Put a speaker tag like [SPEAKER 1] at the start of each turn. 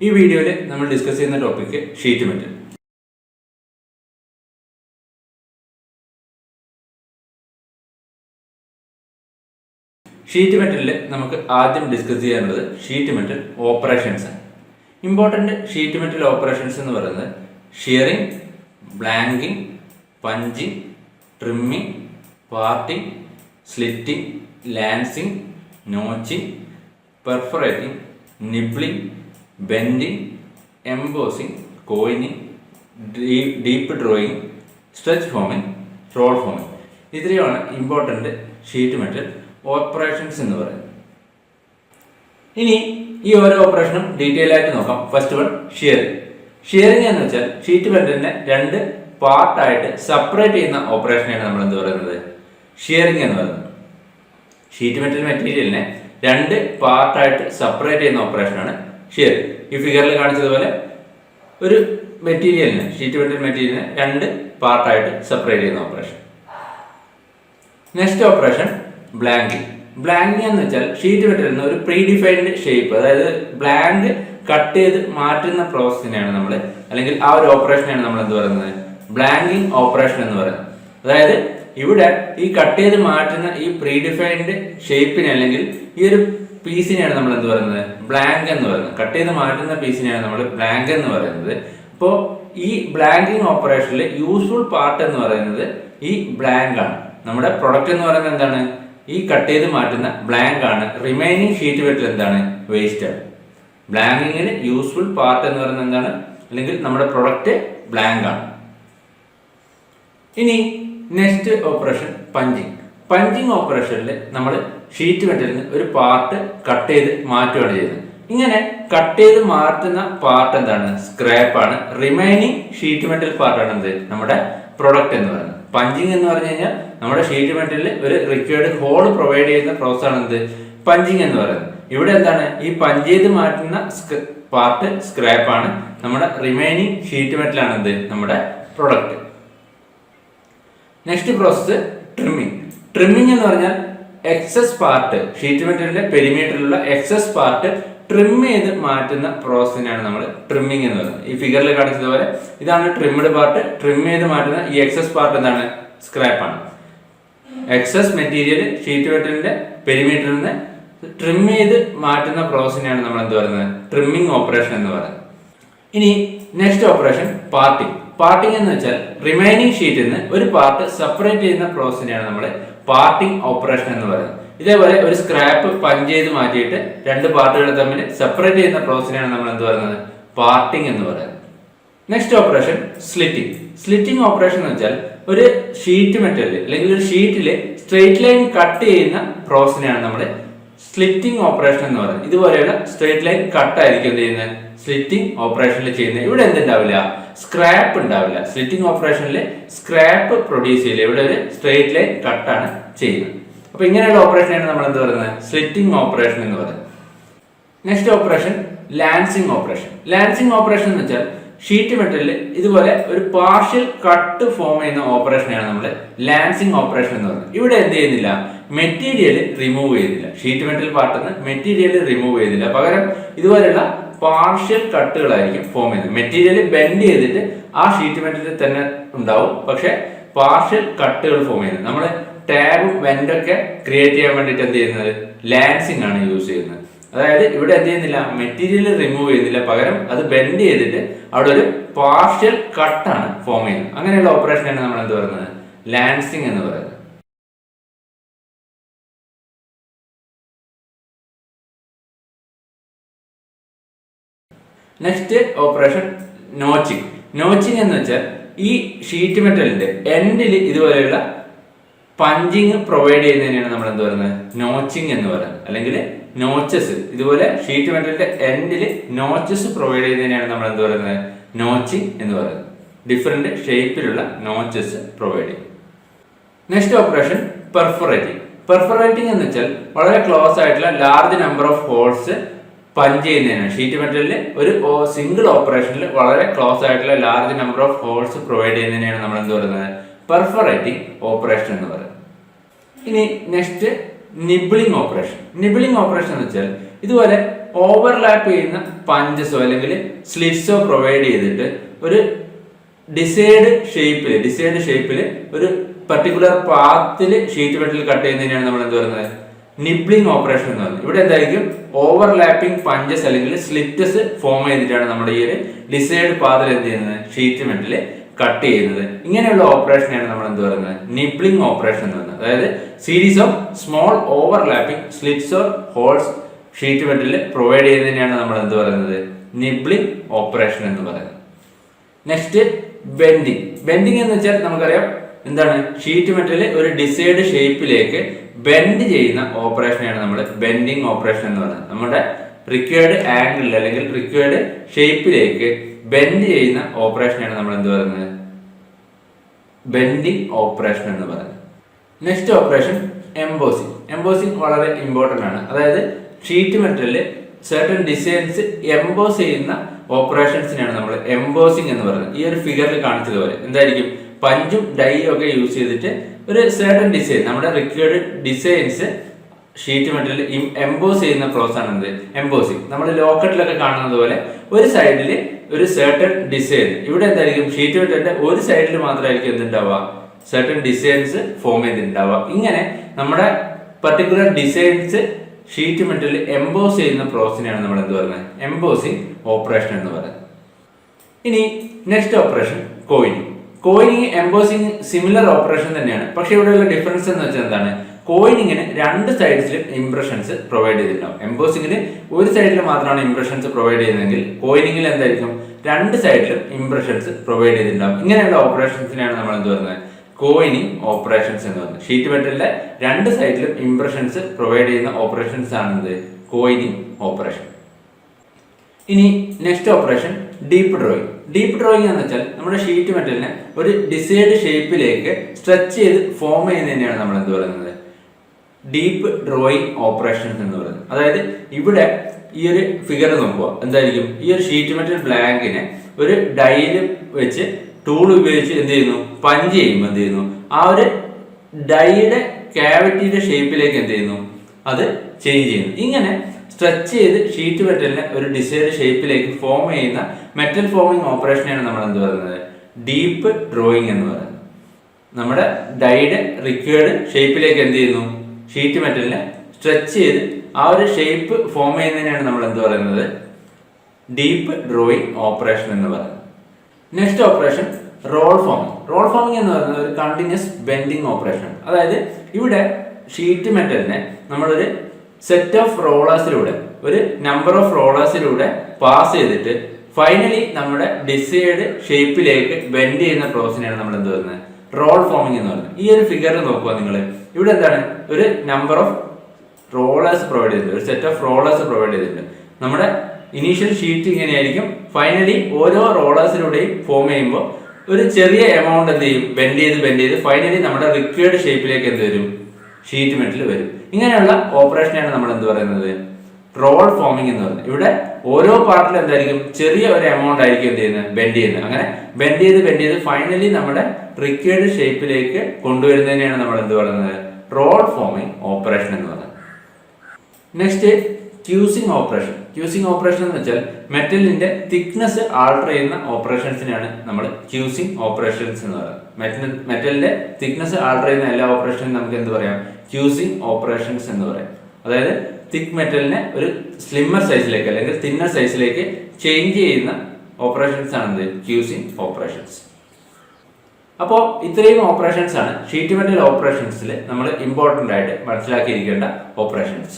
[SPEAKER 1] ഈ വീഡിയോയിൽ നമ്മൾ ഡിസ്കസ് ചെയ്യുന്ന ടോപ്പിക്ക് ഷീറ്റ് മെറ്റൽ ഷീറ്റ് മെറ്റലിൽ നമുക്ക് ആദ്യം ഡിസ്കസ് ചെയ്യാനുള്ളത് ഷീറ്റ് മെറ്റൽ ഓപ്പറേഷൻസ് ആണ്. ഇമ്പോർട്ടന്റ് ഷീറ്റ് മെറ്റൽ ഓപ്പറേഷൻസ് എന്ന് പറയുന്നത് shearing blanking punching trimming parting slitting lancing notching perforating nibbling bending embossing coining deep drawing stretch forming roll forming ഇത്രയാണ് important sheet metal operations എന്ന് പറയുന്നത്. ഇനി ഈ ഓരോ ഓപ്പറേഷനും ഡീറ്റെയിൽ ആയിട്ട് നോക്കാം. ഫസ്റ്റ് വൺ ഷിയറിംഗ് ഷിയറിംഗ് എന്ന് വെച്ചാൽ ഷീറ്റ് മെറ്റലിനെ രണ്ട് പാർട്ടായിട്ട് സെപ്പറേറ്റ് ചെയ്യുന്ന ഓപ്പറേഷനെയാണ് നമ്മൾ എന്ത് പറയുന്നത്? ഷിയറിംഗ് എന്ന് പറയുന്നത്. ഷീറ്റ് മെറ്റൽ മെറ്റീരിയലിനെ രണ്ട് പാർട്ടായിട്ട് സെപ്പറേറ്റ് ചെയ്യുന്ന ഓപ്പറേഷനാണ് ഷിയർ ഈ ഫിഗറിൽ കാണിച്ചതുപോലെ ഒരു മെറ്റീരിയലിനെ ഷീറ്റ് മെറ്റൽ മെറ്റീരിയലിനെ രണ്ട് പാർട്ടായിട്ട് സെപ്പറേറ്റ് ചെയ്യുന്ന operation next operation blanking blanking എന്ന് വെച്ചാൽ ഷീറ്റ് മെറ്റലിന് ഒരു പ്രീ ഡിഫൈൻഡ് ഷേപ്പ് അതായത് ബ്ലാങ്ക് കട്ട് ചെയ്ത് മാറ്റുന്ന പ്രോസസ്സിനെയാണ് നമ്മൾ അല്ലെങ്കിൽ ആ ഒരു ഓപ്പറേഷനെയാണ് നമ്മൾ എന്ത് പറയുന്നത്? ബ്ലാങ്കിങ് ഓപ്പറേഷൻ എന്ന് പറയുന്നത്. അതായത് ഇവിടെ ഈ കട്ട് ചെയ്ത് മാറ്റുന്ന ഈ പ്രീ ഡിഫൈൻഡ് ഷേപ്പിനെ അല്ലെങ്കിൽ ഈ ഒരു പീസിനെയാണ് നമ്മൾ എന്ത് പറയുന്നത്? ബ്ലാങ്ക് എന്ന് പറയുന്നത്. കട്ട് ചെയ്ത് മാറ്റുന്ന പീസിനെയാണ് നമ്മൾ ബ്ലാങ്ക് എന്ന് പറയുന്നത്. അപ്പോൾ ഈ ബ്ലാങ്കിങ് ഓപ്പറേഷനിൽ യൂസ്ഫുൾ പാർട്ട് എന്ന് പറയുന്നത് ഈ ബ്ലാങ്ക് ആണ്. നമ്മുടെ പ്രൊഡക്റ്റ് എന്ന് പറയുന്നത് എന്താണ്? ഈ കട്ട് ചെയ്ത് മാറ്റുന്ന ബ്ലാങ്ക് ആണ്. റിമൈനിങ് ഷീറ്റ് വെട്ടിൽ എന്താണ്? വേസ്റ്റ് ആണ്. ബ്ലാങ്കിങ്ങിന് യൂസ്ഫുൾ പാർട്ട് എന്ന് പറയുന്നത് എന്താണ്? അല്ലെങ്കിൽ നമ്മുടെ പ്രൊഡക്റ്റ് ബ്ലാങ്ക് ആണ്. ഇനി നെക്സ്റ്റ് ഓപ്പറേഷൻ പഞ്ചിങ് പഞ്ചിങ് ഓപ്പറേഷനിൽ നമ്മൾ ഷീറ്റ് മെറ്റലിന് ഒരു പാർട്ട് കട്ട് ചെയ്ത് മാറ്റുകയാണ് ചെയ്യുന്നത്. ഇങ്ങനെ കട്ട് ചെയ്ത് മാറ്റുന്ന പാർട്ട് എന്താണ്? സ്ക്രാപ്പ് ആണ്. റിമൈനിങ് ഷീറ്റ് മെറ്റൽ പാർട്ടാണ് എന്ത്? നമ്മുടെ പ്രൊഡക്റ്റ് എന്ന് പറയുന്നത്. പഞ്ചിങ് എന്ന് പറഞ്ഞു കഴിഞ്ഞാൽ നമ്മുടെ ഷീറ്റ് മെറ്റലിൽ ഒരു റിക്വയർഡ് ഹോൾ പ്രൊവൈഡ് ചെയ്യുന്ന പ്രോസസ് ആണ് എന്ത്? പഞ്ചിങ് എന്ന് പറയുന്നത്. ഇവിടെ എന്താണ്? ഈ പഞ്ച് ചെയ്ത് മാറ്റുന്ന പാർട്ട് സ്ക്രാപ്പ് ആണ്. നമ്മുടെ റിമൈനിങ് ഷീറ്റ് മെറ്റൽ ആണ് എന്ത്? നമ്മുടെ product. Next process trimming trimming എന്ന് പറഞ്ഞാൽ എക്സസ് പാർട്ട് ഷീറ്റ് മെറ്റീരിയലിന്റെ പെരിമീറ്ററിലുള്ള എക്സസ് പാർട്ട് ട്രിം ചെയ്ത് മാറ്റുന്ന പ്രോസസ്സിനാണ് നമ്മൾ ട്രിമ്മിങ് എന്ന് പറയുന്നത്. ഈ ഫിഗറിൽ കാണിച്ചതുപോലെ ഇതാണ് ട്രിമ്മഡ് പാർട്ട് ട്രിം ചെയ്ത് മാറ്റുന്ന ഈ എക്സസ് പാർട്ട് എന്താണ്? സ്ക്രാപ്പ് ആണ്. എക്സസ് മെറ്റീരിയൽ ഷീറ്റ് മെറ്റീരിയലിന്റെ പെരിമീറ്ററിൽ നിന്ന് ട്രിം ചെയ്ത് മാറ്റുന്ന പ്രോസസ്സിനാണ് നമ്മൾ എന്ത് പറയുന്നത്? ട്രിമ്മിങ് ഓപ്പറേഷൻ എന്ന് പറയുന്നത്. ഇനി നെക്സ്റ്റ് ഓപ്പറേഷൻ പാർട്ടിങ് പാർട്ടിങ് എന്ന് വെച്ചാൽ റിമൈനിങ് ഷീറ്റിൽ നിന്ന് ഒരു പാർട്ട് സെപ്പറേറ്റ് ചെയ്യുന്ന പ്രോസസ്സിനെയാണ് നമ്മൾ പാർട്ടിങ് ഓപ്പറേഷൻ എന്ന് പറയുന്നത്. ഇതേപോലെ ഒരു സ്ക്രാപ്പ് പഞ്ച് ചെയ്ത് മാറ്റിയിട്ട് രണ്ട് പാർട്ടുകൾ തമ്മിൽ സെപ്പറേറ്റ് ചെയ്യുന്ന പ്രോസസ്സിനെയാണ് നമ്മൾ എന്ത് പറയുന്നത്? പാർട്ടിംഗ് എന്ന് പറയുന്നത്. Next operation slitting slitting operation എന്ന് വെച്ചാൽ ഒരു ഷീറ്റ് മെറ്റീരിയൽ അല്ലെങ്കിൽ ഒരു ഷീറ്റിൽ സ്ട്രെയിറ്റ് ലൈൻ കട്ട് ചെയ്യുന്ന പ്രോസസ്സിനെയാണ് നമ്മൾ സ്ലിറ്റിംഗ് ഓപ്പറേഷൻ എന്ന് പറയുന്നത്. ഇതുപോലെയുള്ള സ്ട്രെയിറ്റ് ലൈൻ കട്ട് ആയിരിക്കും എന്ത് ചെയ്യുന്നത്? സ്ലിറ്റിംഗ് ഓപ്പറേഷനിൽ ചെയ്യുന്നത് ഇവിടെ എന്തുണ്ടാവില്ല? സ്ക്രാപ്പ് ഉണ്ടാവില്ല. സ്ലിറ്റിംഗ് ഓപ്പറേഷനിൽ സ്ക്രാപ്പ് പ്രൊഡ്യൂസ് ചെയ്യില്ല. ഇവിടെ ഒരു സ്ട്രെയിറ്റ് ലൈൻ കട്ടാണ് ചെയ്യുന്നത്. അപ്പൊ ഇങ്ങനെയുള്ള ഓപ്പറേഷനാണ് നമ്മൾ എന്ത് പറയുന്നത്? സ്ലിറ്റിംഗ് ഓപ്പറേഷൻ എന്ന് പറയുന്നത്. Next operation lancing operation lancing operation എന്ന് വെച്ചാൽ ഷീറ്റ് മെറ്റലിൽ ഇതുപോലെ ഒരു പാർഷ്യൽ കട്ട് ഫോം ചെയ്യുന്ന ഓപ്പറേഷനാണ് നമ്മൾ ലാൻസിങ് ഓപ്പറേഷൻ എന്ന് പറയുന്നത്. ഇവിടെ എന്ത് ചെയ്യുന്നില്ല? മെറ്റീരിയൽ റിമൂവ് ചെയ്യുന്നില്ല. ഷീറ്റ് മെറ്റൽ പാർട്ടിൽ നിന്ന് മെറ്റീരിയൽ റിമൂവ് ചെയ്യുന്നില്ല. പകരം ഇതുപോലെയുള്ള പാർഷ്യൽ കട്ടുകളായിരിക്കും ഫോം ചെയ്യുന്നത് മെറ്റീരിയൽ ബെൻഡ് ചെയ്തിട്ട് ആ ഷീറ്റ് മെറ്റീരിയൽ തന്നെ ഉണ്ടാവും. പക്ഷെ പാർഷ്യൽ കട്ടുകൾ ഫോം ചെയ്യുന്നത്. നമ്മൾ ടാബ് വെൻഡൊക്കെ ക്രിയേറ്റ് ചെയ്യാൻ വേണ്ടിയിട്ട് എന്ത് ചെയ്യുന്നത്? ലാൻസിങ് ആണ് യൂസ് ചെയ്യുന്നത്. അതായത് ഇവിടെ എന്ത് ചെയ്യുന്നില്ല? മെറ്റീരിയൽ റിമൂവ് ചെയ്യുന്നില്ല. പകരം അത് ബെൻഡ് ചെയ്തിട്ട് അവിടെ ഒരു പാർഷ്യൽ കട്ടാണ് ഫോം ചെയ്യുന്നത്. അങ്ങനെയുള്ള ഓപ്പറേഷനാണ് നമ്മൾ എന്ത് പറയുന്നത്? ലാൻസിങ് എന്ന് പറയുന്നത്. നെക്സ്റ്റ് ഓപ്പറേഷൻ നോച്ചിങ് നോച്ചിങ് എന്ന് വെച്ചാൽ ഈ ഷീറ്റ് മെറ്റലിന്റെ എൻഡിൽ ഇതുപോലെയുള്ള പഞ്ചിങ് പ്രൊവൈഡ് ചെയ്യുന്നതിനാണ് നമ്മൾ എന്ത് പറയുന്നത്? നോച്ചിങ് എന്ന് പറയുന്നത്. അല്ലെങ്കിൽ നോച്ചസ് ഇതുപോലെ ഷീറ്റ് മെറ്റലിന്റെ എൻഡിൽ നോച്ചസ് പ്രൊവൈഡ് ചെയ്യുന്നതിനാണ് നമ്മൾ എന്ത് പറയുന്നത്? നോച്ചിങ് എന്ന് പറയുന്നത്. ഡിഫറെന്റ് ഷേപ്പിലുള്ള നോച്ചസ് പ്രൊവൈഡ് ചെയ്യും. നെക്സ്റ്റ് ഓപ്പറേഷൻ പെർഫറേറ്റിംഗ് പെർഫറേറ്റിംഗ് എന്ന് വെച്ചാൽ വളരെ ക്ലോസ് ആയിട്ടുള്ള large number of holes punch ചെയ്യുന്നതിനാണ്. ഷീറ്റ് മെറ്റലിൽ ഒരു സിംഗിൾ ഓപ്പറേഷനിൽ വളരെ ക്ലോസ് ആയിട്ടുള്ള large number of holes provide ചെയ്യുന്നതിനാണ് നമ്മൾ എന്ത് പറയുന്നത്? പെർഫറേറ്റിംഗ് ഓപ്പറേഷൻ എന്ന് പറയുന്നത്. ഇനി next nibbling operation nibbling operation എന്ന് വെച്ചാൽ ഇതുപോലെ ഓവർലാപ്പ് ചെയ്യുന്ന പഞ്ചസോ അല്ലെങ്കിൽ സ്ലിറ്റ്സോ പ്രൊവൈഡ് ചെയ്തിട്ട് ഒരു ഡിസൈഡ് ഷേപ്പിൽ ഡിസൈഡ് ഷേപ്പിൽ ഒരു പർട്ടിക്കുലർ പാത്തിൽ ഷീറ്റ് മെറ്റൽ കട്ട് ചെയ്യുന്നതിനാണ് നമ്മൾ എന്ത് പറയുന്നത്? നിബ്ലിംഗ് ഓപ്പറേഷൻ എന്ന് പറയുന്നത്. ഇവിടെ എന്തായിരിക്കും? ഓവർലാപ്പിംഗ് പഞ്ചസ് അല്ലെങ്കിൽ സ്ലിറ്റസ് ഫോം ചെയ്തിട്ടാണ് നമ്മുടെ ഈ ഒരു ഡിസൈഡ് പാതൽ എന്ത് ചെയ്യുന്നത്? ഷീറ്റ് മെറ്റൽ കട്ട് ചെയ്യുന്നത്. ഇങ്ങനെയുള്ള ഓപ്പറേഷനാണ് നമ്മൾ എന്ത് പറയുന്നത്? നിബ്ലിംഗ് ഓപ്പറേഷൻ എന്ന് പറയുന്നത്. അതായത് series of small overlapping slits or holes sheet metal provide ചെയ്യുന്നതിനെയാണ് നമ്മൾ എന്ത് പറയുന്നത്? നിബ്ലിംഗ് ഓപ്പറേഷൻ എന്ന് പറയുന്നത്. നെക്സ്റ്റ് ബെൻഡിങ് ബെൻഡിങ് എന്ന് വെച്ചാൽ നമുക്കറിയാം എന്താണ്? ഷീറ്റ് മെറ്റൽ ഒരു ഡിസൈഡ് ഷേപ്പിലേക്ക് ബെൻഡ് ചെയ്യുന്ന ഓപ്പറേഷനെയാണ് നമ്മൾ ബെൻഡിങ് ഓപ്പറേഷൻ എന്ന് പറയുന്നത്. നമ്മുടെ റിക്വേർഡ് ആംഗിളിൽ അല്ലെങ്കിൽ റിക്വേർഡ് ഷേപ്പിലേക്ക് ബെൻഡ് ചെയ്യുന്ന ഓപ്പറേഷനെയാണ് നമ്മൾ എന്ത് പറയുന്നത്? ബെൻഡിങ് ഓപ്പറേഷൻ എന്ന് പറയുന്നത്. നെക്സ്റ്റ് ഓപ്പറേഷൻ എംബോസിങ് എംബോസിങ് വളരെ ഇമ്പോർട്ടന്റ് ആണ്. അതായത് ഷീറ്റ് മെറ്റലിൽ സെർട്ടൺ ഡിസൈൻസ് എംബോസ് ചെയ്യുന്ന ഓപ്പറേഷൻസിനെയാണ് നമ്മൾ എംബോസിങ് എന്ന് പറയുന്നത്. ഈ ഒരു ഫിഗറിൽ കാണിച്ചതുപോലെ. എന്തായിരിക്കും? പഞ്ചും ഡൈയും ഒക്കെ യൂസ് ചെയ്തിട്ട് ഒരു സേർട്ടൺ ഡിസൈൻ നമ്മുടെ required designs sheet material emboss ചെയ്യുന്ന പ്രോസസ് ആണ് എന്ത്? എംബോസിങ് നമ്മൾ ലോക്കറ്റിലൊക്കെ കാണുന്നത് പോലെ ഒരു സൈഡിൽ ഒരു certain ഡിസൈൻ ഇവിടെ എന്തായിരിക്കും? ഷീറ്റ് മെറ്റീരിയലിന്റെ ഒരു സൈഡിൽ മാത്രമായിരിക്കും എന്തുണ്ടാവുക? സെർട്ടൺ ഡിസൈൻസ് ഫോം ചെയ്തിട്ടുണ്ടാവുക. ഇങ്ങനെ നമ്മുടെ particular designs sheet material emboss ചെയ്യുന്ന പ്രോസസ്സിനെയാണ് നമ്മൾ എന്ത് പറയുന്നത്? എംബോസിങ് ഓപ്പറേഷൻ എന്ന് പറയുന്നത്. ഇനി next operation coining coining embossing similar operation തന്നെയാണ്. പക്ഷെ ഇവിടെയുള്ള ഡിഫറൻസ് എന്ന് വെച്ചാൽ എന്താണ്? കോയിനിങ്ങിന് രണ്ട് സൈഡ്സിലും ഇംപ്രഷൻസ് പ്രൊവൈഡ് ചെയ്തിട്ടുണ്ടാവും. എംബോസിങ്ങിന് ഒരു സൈഡിൽ മാത്രമാണ് ഇംപ്രഷൻസ് പ്രൊവൈഡ് ചെയ്യുന്നതെങ്കിൽ കോയിനിങ്ങിൽ എന്തായിരിക്കും? രണ്ട് സൈഡിലും ഇംപ്രഷൻസ് പ്രൊവൈഡ് ചെയ്തിട്ടുണ്ടാവും. ഇങ്ങനെയുള്ള ഓപ്പറേഷൻസിനെയാണ് നമ്മൾ എന്ത് പറയുന്നത്? കോയിനിങ് ഓപ്പറേഷൻസ് എന്ന് പറയുന്നത്. ഷീറ്റ് മെറ്റലിന്റെ രണ്ട് സൈഡിലും ഇംപ്രഷൻസ് പ്രൊവൈഡ് ചെയ്യുന്ന ഓപ്പറേഷൻസ് ആണ് എന്ത്? കോയിനിങ് ഓപ്പറേഷൻ ഇനി next operation deep drawing deep drawing എന്ന് വെച്ചാൽ നമ്മുടെ ഷീറ്റ് മെറ്റലിനെ ഒരു ഡിസൈഡ് ഷേപ്പിലേക്ക് സ്ട്രെച്ച് ചെയ്ത് ഫോം ചെയ്യുന്നതിനെയാണ് നമ്മൾ എന്ത് പറയുന്നത്? ഡീപ്പ് ഡ്രോയിങ് ഓപ്പറേഷൻസ് എന്ന് പറയുന്നത്. അതായത് ഇവിടെ ഈ ഒരു ഫിഗർ നോക്കുക എന്തായിരിക്കും? ഈ ഒരു ഷീറ്റ് മെറ്റൽ ബ്ലാങ്കിനെ ഒരു ഡൈൽ വെച്ച് ടൂൾ ഉപയോഗിച്ച് എന്ത് ചെയ്യുന്നു? പഞ്ച് ചെയ്യുമ്പോൾ എന്ത് ചെയ്യുന്നു? ആ ഒരു ഡൈയുടെ ക്യാവിറ്റിയുടെ ഷേപ്പിലേക്ക് എന്ത് ചെയ്യുന്നു? അത് ചേഞ്ച് ചെയ്യുന്നു. ഇങ്ങനെ സ്ട്രെച്ച് ചെയ്ത് ഷീറ്റ് മെറ്റലിനെ ഒരു ഡിസൈഡ് ഷേപ്പിലേക്ക് ഫോം ചെയ്യുന്ന മെറ്റൽ ഫോമിംഗ് ഓപ്പറേഷനെയാണ് നമ്മൾ എന്ത് പറയുന്നത്? ഡീപ്പ് ഡ്രോയിങ് എന്ന് പറയുന്നത്. നമ്മുടെ ഡൈഡ് റിക്വേർഡ് ഷേപ്പിലേക്ക് എന്ത് ചെയ്യുന്നു? ഷീറ്റ് മെറ്റലിനെ സ്ട്രെച്ച് ചെയ്ത് ആ ഒരു ഷേപ്പ് ഫോം ചെയ്യുന്നതിനാണ് നമ്മൾ എന്ത് പറയുന്നത്? ഡീപ്പ് ഡ്രോയിങ് ഓപ്പറേഷൻ എന്ന് പറയുന്നത്. Next operation roll forming roll forming എന്ന് പറയുന്നത് ഒരു കണ്ടിന്യൂസ് ബെൻഡിങ് ഓപ്പറേഷൻ അതായത് ഇവിടെ ഷീറ്റ് മെറ്റലിനെ നമ്മളൊരു സെറ്റ് ഓഫ് റോളേഴ്സിലൂടെ ഒരു നമ്പർ ഓഫ് റോളേഴ്സിലൂടെ പാസ് ചെയ്തിട്ട് ഫൈനലി നമ്മുടെ ഡിസൈഡ് ഷേപ്പിലേക്ക് ബെൻഡ് ചെയ്യുന്ന പ്രോസസ്സിനെയാണ് നമ്മൾ എന്ത് പറയുന്നത്? റോൾ ഫോമിംഗ് എന്ന് പറയുന്നത്. ഈ ഒരു ഫിഗർ നോക്കുക നിങ്ങൾ ഇവിടെ എന്താണ്? ഒരു നമ്പർ ഓഫ് റോളേഴ്സ് പ്രൊവൈഡ് ചെയ്തിട്ടുണ്ട്. ഒരു സെറ്റ് ഓഫ് റോളേഴ്സ് പ്രൊവൈഡ് ചെയ്തിട്ടുണ്ട്. നമ്മുടെ ഇനീഷ്യൽ ഷീറ്റ് ഇങ്ങനെയായിരിക്കും. ഫൈനലി ഓരോ റോളേഴ്സിലൂടെയും ഫോം ചെയ്യുമ്പോൾ ഒരു ചെറിയ എമൗണ്ട് എന്ത് ചെയ്യും? ബെൻഡ് ചെയ്ത് ബെൻഡ് ചെയ്ത് ഫൈനലി നമ്മുടെ റിക്വേർഡ് ഷേപ്പിലേക്ക് എന്ത് വരും? ഷീറ്റ് മെറ്റൽ വരും. ഇങ്ങനെയുള്ള ഓപ്പറേഷനാണ് നമ്മൾ എന്ത് പറയുന്നത്? റോൾ ഫോമിംഗ് എന്ന് പറയുന്നത്. ഇവിടെ ഓരോ പാർട്ടിലും എന്തായിരിക്കും? ചെറിയ ഒരു എമൗണ്ട് ആയിരിക്കും എന്ത് ചെയ്യുന്നത്? ബെൻഡ് ചെയ്യുന്നത്. അങ്ങനെ ബെൻഡ് ചെയ്ത് ബെൻഡ് ചെയ്ത് ഫൈനലി നമ്മുടെ റിക്വേർഡ് ഷേപ്പിലേക്ക് കൊണ്ടുവരുന്നതിനെയാണ് നമ്മൾ എന്ത് പറയുന്നത്? റോൾ ഫോമിംഗ് ഓപ്പറേഷൻ എന്ന് പറയുന്നത്. നെക്സ്റ്റ് ക്യൂസിംഗ് ഓപ്പറേഷൻ ക്യൂസിംഗ് ഓപ്പറേഷൻ എന്ന് വെച്ചാൽ മെറ്റലിന്റെ തിക്നെസ് ആൾട്ടർ ചെയ്യുന്ന ഓപ്പറേഷൻസിനാണ് നമ്മൾ ക്യൂസിങ് ഓപ്പറേഷൻസ് എന്ന് പറയുന്നത് മെറ്റൽ മെറ്റലിന്റെ തിക്നെസ് ആൾട്ടർ ചെയ്യുന്ന എല്ലാ ഓപ്പറേഷനും നമുക്ക് എന്ത് പറയാം? ക്യൂസിങ് ഓപ്പറേഷൻസ് എന്ന് പറയാം. അതായത് തിക്ക് മെറ്റലിനെ ഒരു സ്ലിമ്മർ സൈസിലേക്ക് അല്ലെങ്കിൽ തിന്നർ സൈസിലേക്ക് ചേഞ്ച് ചെയ്യുന്ന ഓപ്പറേഷൻസ് ആണ് ക്യൂസിങ് ഓപ്പറേഷൻസ് അപ്പോൾ ഇത്രയും ഓപ്പറേഷൻസ് ആണ് ഷീറ്റ് മെറ്റൽ ഓപ്പറേഷൻസിൽ നമ്മൾ ഇമ്പോർട്ടന്റ് ആയിട്ട് മനസ്സിലാക്കിയിരിക്കേണ്ട ഓപ്പറേഷൻസ്